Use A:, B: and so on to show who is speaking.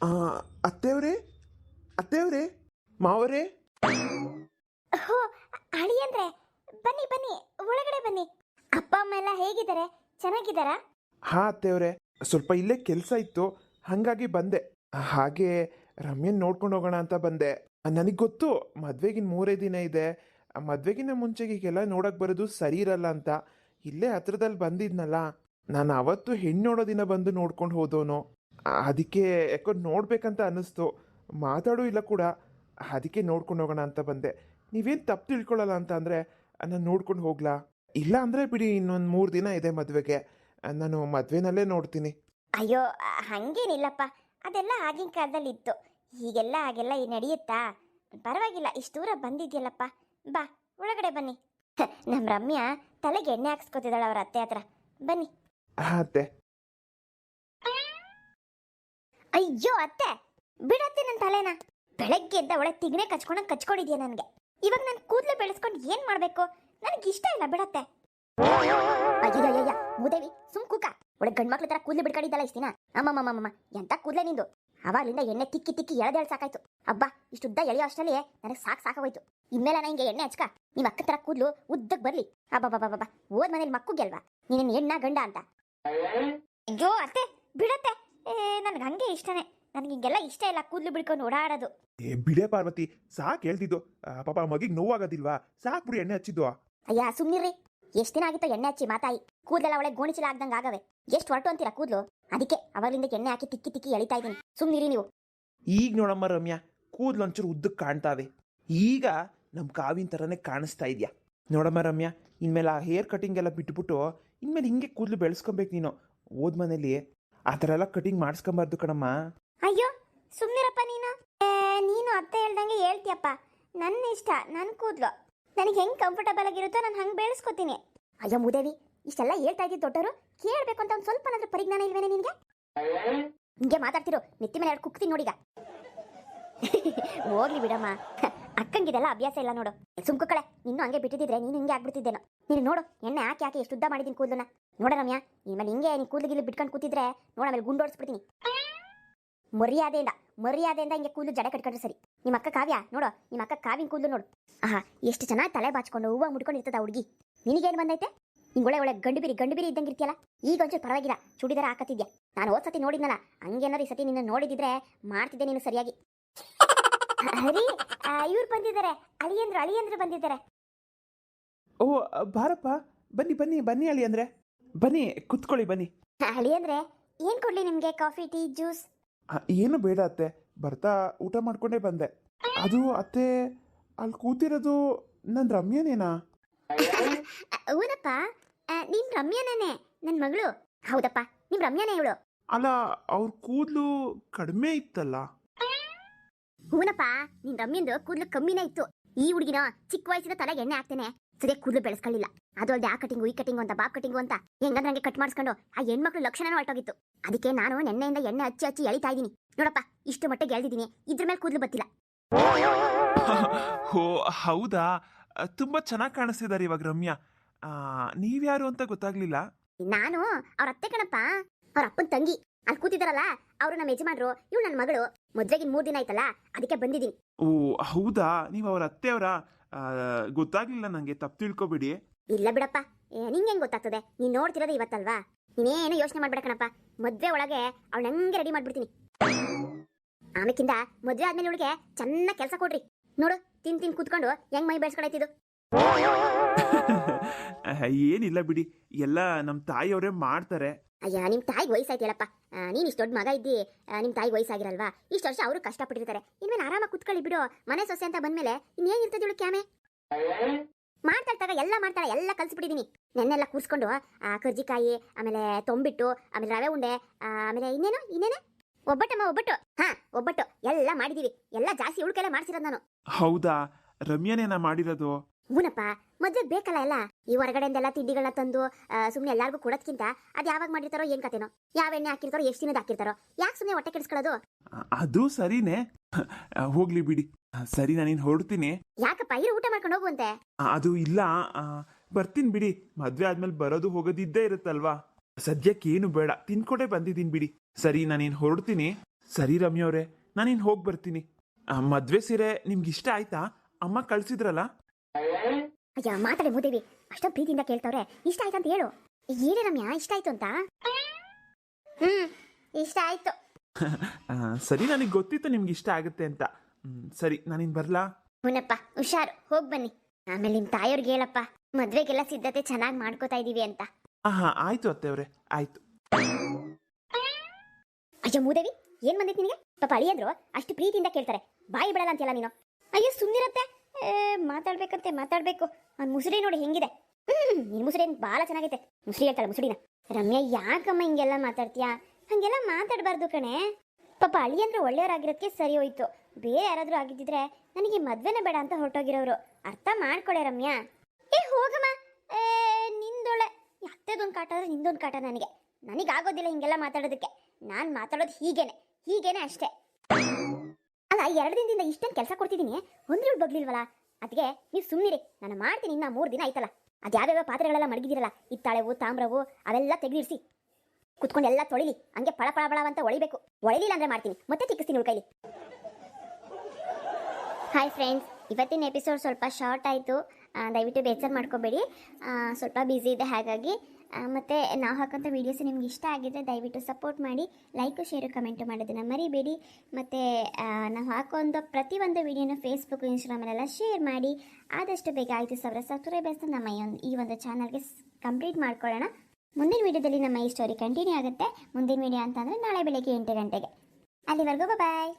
A: ಅತ್ತೆಯವ್ರೇ ಅತ್ತೆಯವ್ರೇ ಮಾವರೇ?
B: ಹೋ ಅಳಿಯಂದ್ರೆ ಬನ್ನಿ ಬನ್ನಿ ಒಳಗಡೆ ಬನ್ನಿ. ಅಪ್ಪ ಅಮ್ಮ ಎಲ್ಲ ಹೇಗಿದ್ದಾರೆ? ಚೆನ್ನಾಗಿದ್ದಾರಾ?
A: ಹಾ ಅತ್ತೆಯವ್ರೆ ಸ್ವಲ್ಪ ಇಲ್ಲೇ ಕೆಲಸ ಇತ್ತು ಹಾಗಾಗಿ ಬಂದೆ. ಹಾಗೆ ರಮ್ಯನ್ ನೋಡ್ಕೊಂಡು ಹೋಗೋಣ ಅಂತ ಬಂದೆ. ನನಗೆ ಗೊತ್ತು ಮದ್ವೆಗಿನ ಮೂರೇ ದಿನ ಇದೆ. ಮದ್ವೆಗಿನ ಮುಂಚೆಗೆ ಈಗೆಲ್ಲ ನೋಡಕ್ ಬರೋದು ಸರಿ ಇರಲ್ಲ ಅಂತ. ಇಲ್ಲೇ ಹತ್ರದಲ್ಲಿ ಬಂದಿದ್ನಲ್ಲ ನಾನು ಅವತ್ತು ಹೆಣ್ಣು ನೋಡೋ ದಿನ ಬಂದು ನೋಡ್ಕೊಂಡು ಹೋದೋನು. ಅದಕ್ಕೆ ಯಾಕೋ ನೋಡ್ಬೇಕಂತ ಅನ್ನಿಸ್ತು. ಮಾತಾಡೂ ಇಲ್ಲ ಕೂಡ. ಅದಕ್ಕೆ ನೋಡ್ಕೊಂಡು ಹೋಗೋಣ ಅಂತ ಬಂದೆ. ನೀವೇನು ತಪ್ಪು ತಿಳ್ಕೊಳ್ಳಲ್ಲ ಅಂತ ಅಂದರೆ ನಾನು ನೋಡ್ಕೊಂಡು ಹೋಗ್ಲಾ? ಇಲ್ಲ ಅಂದರೆ ಬಿಡಿ ಇನ್ನೊಂದು ಮೂರು ದಿನ ಇದೆ ಮದುವೆಗೆ. ನಾನು ಮದುವೆನಲ್ಲೇ ನೋಡ್ತೀನಿ.
B: ಅಯ್ಯೋ ಹಂಗೇನಿಲ್ಲಪ್ಪ. ಅದೆಲ್ಲ ಆಗಿನ ಕಾಲದಲ್ಲಿ ಇತ್ತು ಹೀಗೆಲ್ಲ ಹಾಗೆಲ್ಲ ಈ ನಡೆಯುತ್ತಾ? ಪರವಾಗಿಲ್ಲ ಇಷ್ಟು ದೂರ ಬಂದಿದ್ಯಲ್ಲಪ್ಪ. ಬಾ ಒಳಗಡೆ ಬನ್ನಿ. ನಮ್ಮ ನಮ್ ರಮ್ಯಾ ತಲೆಗೆ ಎಣ್ಣೆ ಹಾಕ್ಸ್ಕೊತಿದ್ದಾಳೆ ಅವ್ರ ಅತ್ತೆ ಹತ್ರ. ಬನ್ನಿ.
A: ಅತ್ತೆ.
B: ಅಯ್ಯೋ, ಅತ್ತೆ! ಬಿಡತ್ತೆ ನನ್ನ ತಲೆನ. ಬೆಳಗ್ಗೆ ಎದ್ದ ಒಳ್ಳೆ ತಿಗ್ನೆ ಕಚ್ಕೊಂಡ ಕಚ್ಕೊಂಡಿದ್ಯಾ ನನಗೆ? ಇವಾಗ ನಾನು ಕೂದಲು ಬೆಳೆಸ್ಕೊಂಡು ಏನ್ ಮಾಡ್ಬೇಕು? ನನಗೆ ಇಷ್ಟ ಇಲ್ಲ, ಬಿಡತ್ತೆ. ಅಯ್ಯಯ್ಯಯ್ಯ, ಮೂದೇವಿ, ಸುಮ್ ಕೂಕ. ಒಳ್ಳೆ ಗಂಡ್ ಮಕ್ಳ ತರ ಕೂದಲು ಬಿಡ್ಕೊಂಡಿದ್ದಲ್ಲ ಇಷ್ಟಿನ ಅಮ್ಮಮ್ಮಮ್ಮಮ್ಮ, ಎಂತ ಕೂದ್ಲೆ ನಿಂದು? ಅವಾಗ್ಲಿಂದ ಎಣ್ಣೆ ತಿಕ್ಕಿ ತಿಕ್ಕಿ ಎಳ್ದೆಳ್ ಸಾಕಾಯ್ತು. ಅಬ್ಬ, ಇಷ್ಟು ಉದ್ದ ಎಳೆಯೋ ಅಷ್ಟರಲ್ಲಿ ನನಗೆ ಸಾಕು ಸಾಕಾಗೋಯ್ತು. ಇನ್ಮೇಲೆ ನಾ ಹಿಂಗೆ ಎಣ್ಣೆ ಹಚ್ಕ. ನಿಮ್ಮ ಅಕ್ಕ ತರ ಕೂದ್ಲು ಉದ್ದಕ್ ಬರ್ಲಿ. ಅಬ್ಬಬ್ಬಬ್ಬಬ್ಬ ಓದ್ ಮನೇಲಿ ಮಕ್ಕಳು ಗೆಲ್ವಾ. ನೀನೇನು ಹೆಣ್ಣ ಗಂಡ ಅಂತ? ಅಯ್ಯೋ, ಅತ್ತೆ, ಬಿಡತ್ತೆ. ನನಗೆ ಹಂಗೆ ಇಷ್ಟನೇ. ನನಗೆ ಹಿಂಗೆಲ್ಲ ಇಷ್ಟ ಇಲ್ಲ ಕೂದಲು ಬಿಡ್ಕೊಂಡು ಓಡಾಡೋದು.
A: ಏ ಬಿಡೆ ಪಾರ್ವತಿ ಸಾಕ್ ಹೇಳ್ತಿದ್ದು. ಆ, ಪಾಪ ಮಗಿಗೆ ನೋವಾಗೋದಿಲ್ವಾ? ಸಾಕು ಬಿಡಿ ಎಣ್ಣೆ ಹಚ್ಚಿದ್ದು.
B: ಅಯ್ಯ ಸುಮ್ನಿರ್ರಿ. ಎಷ್ಟು ದಿನ ಆಗಿತ್ತು ಎಣ್ಣೆ ಹಚ್ಚಿ ಮಾತಾಯಿ. ಕೂದಲೆಲ್ಲ ಒಳ್ಳೆ ಗೋಣಿಚೀಲ ಆಗ್ದಂಗೆ ಆಗವೆ. ಎಷ್ಟು ಹೊರಟು ಅಂತೀರಾ ಕೂದಲು? ಅದಕ್ಕೆ ಅವಾಗಲಿಂದ ಎಣ್ಣೆ ಹಾಕಿ ತಿಕ್ಕಿ ತಿಕ್ಕಿ ಎಳಿತಾ ಇದ್ದೀನಿ. ಸುಮ್ನಿರಿ ನೀವು.
A: ಈಗ ನೋಡಮ್ಮ ರಮ್ಯಾ ಕೂದ್ಲು ಒಂಚೂರು ಉದ್ದಕ್ಕೆ ಕಾಣ್ತಾವೆ ಈಗ ನಮ್ಮ ಕಾವಿನ ಥರನೇ ಕಾಣಿಸ್ತಾ ಇದೆಯಾ? ನೋಡಮ್ಮ ರಮ್ಯಾ ಇನ್ಮೇಲೆ ಆ ಹೇರ್ ಕಟಿಂಗ್ ಎಲ್ಲ ಬಿಟ್ಬಿಟ್ಟು ಇನ್ಮೇಲೆ ಹಿಂಗೆ ಕೂದಲು ಬೆಳೆಸ್ಕೊಬೇಕು ನೀನು. ಓದ್ ಮನೇಲಿ ಆ ಥರ ಎಲ್ಲ ಕಟಿಂಗ್ ಮಾಡಿಸ್ಕೊಂಬಾರ್ದು ಕಣಮ್ಮ.
B: ಅಯ್ಯೋ ಸುಮ್ನಿರಪ್ಪ ನೀನು. ಏ, ನೀನು ಅತ್ತೆ ಹೇಳ್ದಂಗೆ ಹೇಳ್ತೀಯಪ್ಪ. ನನ್ನ ಇಷ್ಟ ನನ್ನ ಕೂದಲು. ನನಗೆ ಹೆಂಗೆ ಕಂಫರ್ಟಬಲ್ ಆಗಿರುತ್ತೋ ನಾನು ಹಂಗೆ ಬೆಳೆಸ್ಕೊತೀನಿ. ಅಯ್ಯೋ ಮುದೇವಿ ಇಷ್ಟೆಲ್ಲ ಹೇಳ್ತಾ ಇದ್ದೀವಿ ದೊಡ್ಡವರು. ಕೇಳಬೇಕು ಅಂತ ಒಂದು ಸ್ವಲ್ಪನಾದ್ರೂ ಪರಿಜ್ಞಾನ ಇಲ್ವೇನೆ ನಿನಗೆ? ಹಿಂಗೆ ಮಾತಾಡ್ತಿರೋ ನೆತ್ತಿ ಮೇಲೆ ಎರಡು ಕುಕ್ತೀನಿ ನೋಡಿಗ. ಹೋಗ್ಲಿ ಬಿಡಮ್ಮ. ಅಕ್ಕಂಗಿದೆಲ್ಲ ಅಭ್ಯಾಸ ಇಲ್ಲ ನೋಡು. ಸುಮ್ಕು ಕಳೆ ನಿನ್ನೂ ಹಂಗೆ ಬಿಟ್ಟಿದ್ರೆ ನೀನು ಹಿಂಗೆ ಆಗ್ಬಿಡ್ತಿದ್ದೇನೋ. ನೀನು ನೋಡು ಎಣ್ಣೆ ಹಾಕಿ ಹಾಕಿ ಎಷ್ಟು ಉದ್ದ ಮಾಡಿದ್ದೀನಿ ಕೂದಲನ್ನ. ನೋಡ ರಮ್ಯಾ ಇನ್ಮೇಲೆ ಹಿಂಗೆ ನೀನು ಕೂದಲು ಗಿಲ್ಲು ಬಿಟ್ಕೊಂಡು ಕೂತಿದ್ರೆ ನೋಡ ಆಮೇಲೆ ಗುಂಡೋಡಿಸ್ಬಿಡ್ತೀನಿ ಮರ್ಯಾದೆಯಿಂದ ಮರ್ಯಾದೆಯಿಂದ ಹಿಂಗೆ ಕೂದಲು ಜಡೆ ಕಟ್ಕೊಂಡ್ರೆ ಸರಿ. ನಿಮ್ಮ ಅಕ್ಕ ಕಾವ್ಯ, ನೋಡು, ನಿಮ್ಮ ಅಕ್ಕ ಕಾವಿನ ಕೂದಲು ನೋಡು. ಆಹಾ, ಎಷ್ಟು ಚೆನ್ನಾಗಿ ತಲೆ ಬಾಚ್ಕೊಂಡು ಹೂವು ಮುಡ್ಕೊಂಡಿರ್ತದ ಹುಡುಗಿ. ನಿನಗೇನು ಬಂದೈತೆ? ಹಿಂಗೊಳೆ ಒಳ್ಳೆ ಗಂಡು ಬಿರಿ ಗಂಡು ಬಿರಿ ಇದ್ದಂಗೆ ಇರ್ತೀಯಲ್ಲ ಈಗ ಒಂಚೂರು ಪರವಾಗಿಲ್ಲ, ಚೂಡಿದಾರ ಹಾಕತ್ತಿದ್ಯಾ. ನಾನು ಹೋದ್ ಸತಿ ನೋಡಿದ್ನಲ್ಲ ಹಂಗೇನಾರು ಈ ಸತಿ ನಿನ್ನ ನೋಡಿದಿದ್ರೆ ಮಾಡ್ತಿದ್ದೆ ನೀನು ಸರಿಯಾಗಿ. ಹರಿ ಇವ್ರು ಬಂದಿದ್ದಾರೆ, ಅಳಿಯಂದ್ರು ಅಳಿಯಂದ್ರು ಬಂದಿದ್ದಾರೆ.
A: ಓ ಬಾರಪ್ಪ, ಬನ್ನಿ ಬನ್ನಿ ಬನ್ನಿ ಅಳಿ ಅಂದರೆ ಬನ್ನಿ ಕುತ್ಕೊಳ್ಳಿ ಬನ್ನಿ.
B: ಅಂದ್ರೆ ಏನ್ ಕೊಡ್ಲಿ ನಿಮ್ಗೆ ಕಾಫಿ ಟೀ ಜ್ಯೂಸ್?
A: ಏನು ಬೇಡ ಅತ್ತೆ. ಬರ್ತಾ ಊಟ ಮಾಡ್ಕೊಂಡೇ ಬಂದೆ. ಅದು ಅತ್ತೆ ಅಲ್ಲಿ ಕೂತಿರೋದು ನನ್ನ ರಮ್ಯನೇನಾ?
B: ಹೌದಪ್ಪ. ನಿಮ್ ರಮ್ಯನೇನೆ ನನ್ನ ಮಗಳು. ಹೌದಪ್ಪ ನಿಮ್ ರಮ್ಯನೇ ಇವಳು.
A: ಅಲ್ಲ ಅವ್ರ ಕೂದಲು ಕಡಿಮೆ ಇತ್ತಲ್ಲ.
B: ಹೂನಪ್ಪ ನಿನ್ ರಮ್ಯಂದು ಕೂದ್ಲು ಕಮ್ಮಿನೇ ಇತ್ತು. ಈ ಹುಡುಗಿನ ಚಿಕ್ಕ ವಯಸ್ಸಿನ ತಲೆಗೆ ಎಣ್ಣೆ ಹಾಕ್ತೇನೆ. ಸರಿಯಾಗಿ ಕೂದಲು ಬೆಳೆಸ್ಕೊಳ್ಳಿಲ್ಲ. ಅದು ಅಲ್ಲದೆ ಆ ಕಟಿಂಗು ಈ ಕಟಿಂಗು ಅಂತ ಬಾಬ್ ಕಟಿಂಗು ಅಂತ ಹೆಂಗಂದ್ರೆ ಹಂಗೆ ಕಟ್ ಮಾಡಿಸ್ಕೊಂಡು ಆ ಹೆಣ್ಮಕ್ಳು ಲಕ್ಷಣನೂ ಹೊರಟೋಗಿತ್ತು ಅದಕ್ಕೆ ನಾನು ನೆನ್ನೆಯಿಂದ ಎಣ್ಣೆ ಹಚ್ಚಿ ಹಚ್ಚಿ ಎಳಿತಾ ಇದ್ದೀನಿ. ನೋಡಪ್ಪ ಇಷ್ಟು ಮಟ್ಟಿಗೆ ಎಳ್ದಿದ್ದೀನಿ. ಇದ್ರ ಮೇಲೆ ಕೂದಲು ಬತ್ತಿಲ್ಲ.
A: ಹೋ ಹೌದಾ? ತುಂಬಾ ಚೆನ್ನಾಗಿ ಕಾಣಿಸ್ತಿದ್ದಾರೆ ಇವಾಗ ರಮ್ಯಾ. ನೀವ್ಯಾರು ಅಂತ ಗೊತ್ತಾಗ್ಲಿಲ್ಲ?
B: ನಾನು ಅವ್ರ ಅತ್ತೆ ಕಣಪ್ಪ ಅವ್ರ ಅಪ್ಪನ ತಂಗಿ. ಅಲ್ಲಿ ಕೂತಿದಾರಲ್ಲ ಅವರು ನಮ್ಮ ಯಜಮಾನರು ಇವ್ ನನ್ನ ಮಗಳು. ಮದ್ವೆಗಿನ್ ಮೂರ್ ದಿನ ಆಯ್ತಲ್ಲ ಅದಕ್ಕೆ ಬಂದಿದ್ದೀನಿ
A: ಓ ಹೌದಾ? ನೀವು ಅವ್ರ ಅತ್ತೆಯವರ? ಗೊತ್ತಾಗ್ಲಿಲ್ಲ ನಂಗೆ ತಪ್ಪು ತಿಳ್ಕೊಬಿಡಿ.
B: ಇಲ್ಲ ಬಿಡಪ್ಪ. ನಿಂಗೆ ಹೆಂಗ್ ಗೊತ್ತಾಗ್ತದೆ? ನೀನ್ ನೋಡ್ತಿರೋದು ಇವತ್ತಲ್ವಾ? ನೀನೇನು ಯೋಚನೆ ಮಾಡ್ಬೇಡ ಕಣಪ್ಪ. ಮದ್ವೆ ಒಳಗೆ ಅವಳ ಹಂಗೆ ರೆಡಿ ಮಾಡ್ಬಿಡ್ತೀನಿ. ಆಮೇಕಿಂದ ಮದ್ವೆ ಆದ್ಮೇಲೆ ಇವಳಿಗೆ ಚೆನ್ನಾಗಿ ಕೆಲಸ ಕೊಡ್ರಿ. ನೋಡು ತಿನ್ ತಿನ್ ಕೂತ್ಕೊಂಡು ಹೆಂಗ್ ಮೈ ಬೆಳೆಸ್ಕೊಳತ್ತಿದ್ದು
A: ಏನಿಲ್ಲ ಬಿಡಿ. ಎಲ್ಲ ನಮ್ಮ ತಾಯಿಯವರೇ ಮಾಡ್ತಾರೆ.
B: ಅಯ್ಯ ನಿಮ್ ತಾಯಿಗೆ ವಯಸ್ಸಾಯ್ತಿಯಲ್ಲಪ್ಪ ಆ, ನೀನ್ ಇಷ್ಟು ದೊಡ್ಡ ಮಗ ಇದ್ದಿ ನಿಮ್ ತಾಯಿಗೆ ವಯಸ್ಸಾಗಿರಲ್ವಾ? ಇಷ್ಟು ವರ್ಷ ಅವರು ಕಷ್ಟಪಟ್ಟಿರ್ತಾರೆ. ಇನ್ಮೇಲೆ ಆರಾಮಾಗಿ ಕುತ್ಕೊಳ್ಳಿ ಬಿಡು. ಮನೆ ಸೊಸೆ ಅಂತ ಬಂದ್ಮೇಲೆ ಇನ್ನೇನಿರ್ತದೆ ಇವಳು ಕ್ಯಾಮೆ? ಮಾಡ್ತಾಳ್ತಾಗ ಎಲ್ಲ ಮಾಡ್ತಾಳೆ ಎಲ್ಲ ಕಲ್ಸ್ಬಿಟ್ಟಿದೀನಿ. ನೆನ್ನೆಲ್ಲ ಕೂರ್ಸ್ಕೊಂಡು ಆ ಕರ್ಜಿಕಾಯಿ ಆಮೇಲೆ ತೊಂಬಿಟ್ಟು ಆಮೇಲೆ ರವೆ ಉಂಡೆ ಆಮೇಲೆ ಇನ್ನೇನು? ಇನ್ನೇನೆ? ಒಬ್ಬಟ್ಟಮ್ಮ ಒಬ್ಬಟ್ಟು. ಹಾ ಒಬ್ಬಟ್ಟು. ಎಲ್ಲ ಮಾಡಿದೀವಿ. ಎಲ್ಲ ಜಾಸ್ತಿ ಉಳ್ಕೆಲ್ಲ ಮಾಡ್ಸಿರೋದು ನಾನು.
A: ಹೌದಾ? ರಮ್ಯಾನೇನ ಮಾಡಿರೋದು?
B: ಹೂನಪ್ಪ ಮದ್ವೆ ಬೇಕಲ್ಲ ಎಲ್ಲ? ಈ ಹೊರಗಡೆಯಿಂದೆಲ್ಲ ತಿಂಡಿಗಳನ್ನ ತಂದು ಸುಮ್ಮನೆ ಎಲ್ಲಾರ್ಗೂ ಕೊಡೋದ್ಕಿಂತ ಅದು ಯಾವಾಗ ಮಾಡಿರ್ತಾರೋ ಏನ್ ಕತೆನೋ? ಯಾವ ಎಣ್ಣೆ ಹಾಕಿರ್ತಾರೋ ಎಷ್ಟು ದಿನದ ಹಾಕಿರ್ತಾರೋ? ಯಾಕೆ ಸುಮ್ಮನೆ ಹೊಟ್ಟೆ ಕೆಡಿಸ್ಕೊಳ್ಳೋದು?
A: ಅದು ಸರಿನೇ. ಹೋಗ್ಲಿ ಬಿಡಿ. ಸರಿ ನಾನಿನ್ ಹೊರಡ್ತೀನಿ.
B: ಯಾಕಪ್ಪ ಇರು ಊಟ ಮಾಡ್ಕೊಂಡು ಹೋಗುವಂತೆ.
A: ಅದು ಇಲ್ಲ. ಬರ್ತೀನಿ ಬಿಡಿ. ಮದ್ವೆ ಆದ್ಮೇಲೆ ಬರೋದು ಹೋಗೋದಿದ್ದೇ ಇರುತ್ತಲ್ವಾ? ಸದ್ಯಕ್ಕೆ ಏನು ಬೇಡ. ತಿನ್ಕೊಂಡೇ ಬಂದಿದ್ದೀನಿ ಬಿಡಿ. ಸರಿ ನಾನೇನು ಹೊರಡ್ತೀನಿ. ಸರಿ ರಮ್ಯ ಅವರೇ. ನಾನಿನ್ ಹೋಗಿ ಬರ್ತೀನಿ. ಮದ್ವೆ ಸೀರೆ ನಿಮ್ಗೆ ಇಷ್ಟ ಆಯ್ತಾ? ಅಮ್ಮ ಕಳ್ಸಿದ್ರಲ್ಲ?
B: ಅಯ್ಯ ಮಾತಾಡಿ ಮೂದೇವಿ ಅಷ್ಟೊಂದು ಪ್ರೀತಿಯಿಂದ ಕೇಳ್ತವ್ರೆ. ಇಷ್ಟ ಆಯ್ತು ಅಂತ ಹೇಳು. ಏನೇ ರಮ್ಯಾ ಇಷ್ಟ ಆಯ್ತು ಅಂತ? ಹ್ಮ್ ಇಷ್ಟ ಆಯ್ತು.
A: ಸರಿ ನನಗೆ ಗೊತ್ತಿತ್ತು ನಿಮ್ಗೆ ಇಷ್ಟ ಆಗುತ್ತೆ ಅಂತ. ಹ್ಮ್, ಸರಿ ನಾನಿನ್ ಬರ್ಲಾ?
B: ಹುನಪ್ಪ ಹುಷಾರು ಹೋಗ್ ಬನ್ನಿ. ಆಮೇಲೆ ನಿಮ್ ತಾಯಿಯವ್ರಿಗೆ ಹೇಳಪ್ಪ. ಮದ್ವೆಗೆಲ್ಲ ಸಿದ್ಧತೆ ಚೆನ್ನಾಗಿ ಮಾಡ್ಕೋತಾ ಇದೀವಿ ಅಂತ.
A: ಆಹಾ ಹಾ ಆಯ್ತು ಅತ್ತೆಯವ್ರೆ ಆಯ್ತು.
B: ಅಯ್ಯೋ ಮೂದೇವಿ ಏನ್ ಬಂದಿತ್ತು ನಿನಗೆ? ಪಾಪ ಅಳಿಯಂದ್ರು ಅಷ್ಟು ಪ್ರೀತಿಯಿಂದ ಕೇಳ್ತಾರೆ. ಬಾಯಿ ಬಿಡಲ್ಲ ಅಂತೆಲ್ಲ ನೀನು? ಅಯ್ಯೋ ಸುಮ್ಮನಿರತ್ತೆ ಮಾತಾಡ್ಬೇಕಂತೆ, ಮಾತಾಡ್ಬೇಕು. ಅವ್ನ ಮುಸುರಿ ನೋಡಿ ಹೆಂಗಿದೆ. ಹ್ಮ್ ನಿನ್ ಮುಸುರಿ ಏನ್ ಭಾಳ ಚೆನ್ನಾಗೈತೆ. ಮುಸುರಿ ಹೇಳ್ತಾಳೆ ಮುಸುರಿನ. ರಮ್ಯಾ ಯಾಕಮ್ಮ ಹಿಂಗೆಲ್ಲ ಮಾತಾಡ್ತೀಯಾ? ಹಂಗೆಲ್ಲ ಮಾತಾಡಬಾರ್ದು ಕಣೆ. ಪಾಪ ಅಂದ್ರೆ ಒಳ್ಳೆಯವರಾಗಿರೋದಕ್ಕೆ ಸರಿ ಹೋಯ್ತು. ಬೇರೆ ಯಾರಾದ್ರೂ ಆಗಿದ್ದಿದ್ರೆ ನನಗೆ ಮದ್ವೆನೇ ಬೇಡ ಅಂತ ಹೊರಟೋಗಿರೋರು ಅರ್ಥ ಮಾಡ್ಕೊಳೆ ರಮ್ಯಾ. ಏ, ಹೋಗಮ್ಮ. ಏ, ನಿಂದೊಳೆ. ಅತ್ತೆದೊಂದು ಕಾಟ ಅಂದ್ರೆ ನಿಂದೊಂದು ಕಾಟ ನನಗೆ. ನನಗಾಗೋದಿಲ್ಲ ಹಿಂಗೆಲ್ಲ ಮಾತಾಡೋದಕ್ಕೆ. ನಾನು ಮಾತಾಡೋದು ಹೀಗೇನೆ. ಹೀಗೇನೆ ಅಷ್ಟೇ. ಅಲ್ಲ ಎರಡು ದಿನದಿಂದ ಇಷ್ಟೊಂದು ಕೆಲಸ ಕೊಡ್ತಿದ್ದೀನಿ ಒಂದು ಬಗ್ಲಿಲ್ವಲ್ಲ ಅದಕ್ಕೆ ನೀವು ಸುಮ್ಮನಿರಿ ನಾನು ಮಾಡ್ತೀನಿ, ಇನ್ನ ಮೂರು ದಿನ ಆಯ್ತಲ್ಲ. ಅದು ಯಾವ್ಯಾವ ಪಾತ್ರೆಗಳೆಲ್ಲ ಮಡಗಿದಿರಲ್ಲ ಇತ್ತಾಳೆವು ತಾಮ್ರವು, ಅವೆಲ್ಲ ತೆಗೆದಿರಿಸಿ ಕುತ್ಕೊಂಡು ಎಲ್ಲ ತೊಳಿಲಿ. ಹಂಗೆ ಪಳ ಪಳ ಪಳ ಅಂತ ಒಳಿಬೇಕು. ಒಳಿಲಿಲ್ಲ ಅಂದ್ರೆ ಮಾಡ್ತೀನಿ. ಮತ್ತೆ ತಿಕ್ಕಿಸ್ತೀನಿ ಉಳ್ಕೈಲಿ. ಹಾಯ್ ಫ್ರೆಂಡ್ಸ್ ಇವತ್ತಿನ ಎಪಿಸೋಡ್ ಸ್ವಲ್ಪ ಶಾರ್ಟ್ ಆಯಿತು. ದಯವಿಟ್ಟು ಬೇಜಾರು ಮಾಡ್ಕೋಬೇಡಿ. ಸ್ವಲ್ಪ ಬ್ಯುಸಿ ಇದೆ ಹಾಗಾಗಿ. ಮತ್ತು ನಾವು ಹಾಕೋಂಥ ವೀಡಿಯೋಸ್ ನಿಮ್ಗೆ ಇಷ್ಟ ಆಗಿದ್ರೆ ದಯವಿಟ್ಟು ಸಪೋರ್ಟ್ ಮಾಡಿ ಲೈಕು ಶೇರು ಕಮೆಂಟು ಮಾಡೋದನ್ನು ಮರಿಬೇಡಿ. ಮತ್ತು ನಾವು ಹಾಕೋಂಥ ಪ್ರತಿಯೊಂದು ವೀಡಿಯೋನ ಫೇಸ್ಬುಕ್ ಇನ್ಸ್ಟಾಗ್ರಾಮಲ್ಲೆಲ್ಲ ಶೇರ್ ಮಾಡಿ. ಆದಷ್ಟು ಬೇಗ ಐದು ಸಾವಿರ ಸಬ್ಸ್ಕ್ರೈಬರ್ಸ್ ನಮ್ಮ ಈ ಒಂದು ಈ ಒಂದು ಚಾನಲ್ಗೆ ಕಂಪ್ಲೀಟ್ ಮಾಡ್ಕೊಳ್ಳೋಣ. ಮುಂದಿನ ವೀಡಿಯೋದಲ್ಲಿ ನಮ್ಮ ಈ ಸ್ಟೋರಿ ಕಂಟಿನ್ಯೂ ಆಗುತ್ತೆ. ಮುಂದಿನ ವೀಡಿಯೋ ಅಂತಂದರೆ ನಾಳೆ ಬೆಳಗ್ಗೆ ಎಂಟು ಗಂಟೆಗೆ. ಅಲ್ಲಿವರೆಗೂ ಬಾಯ್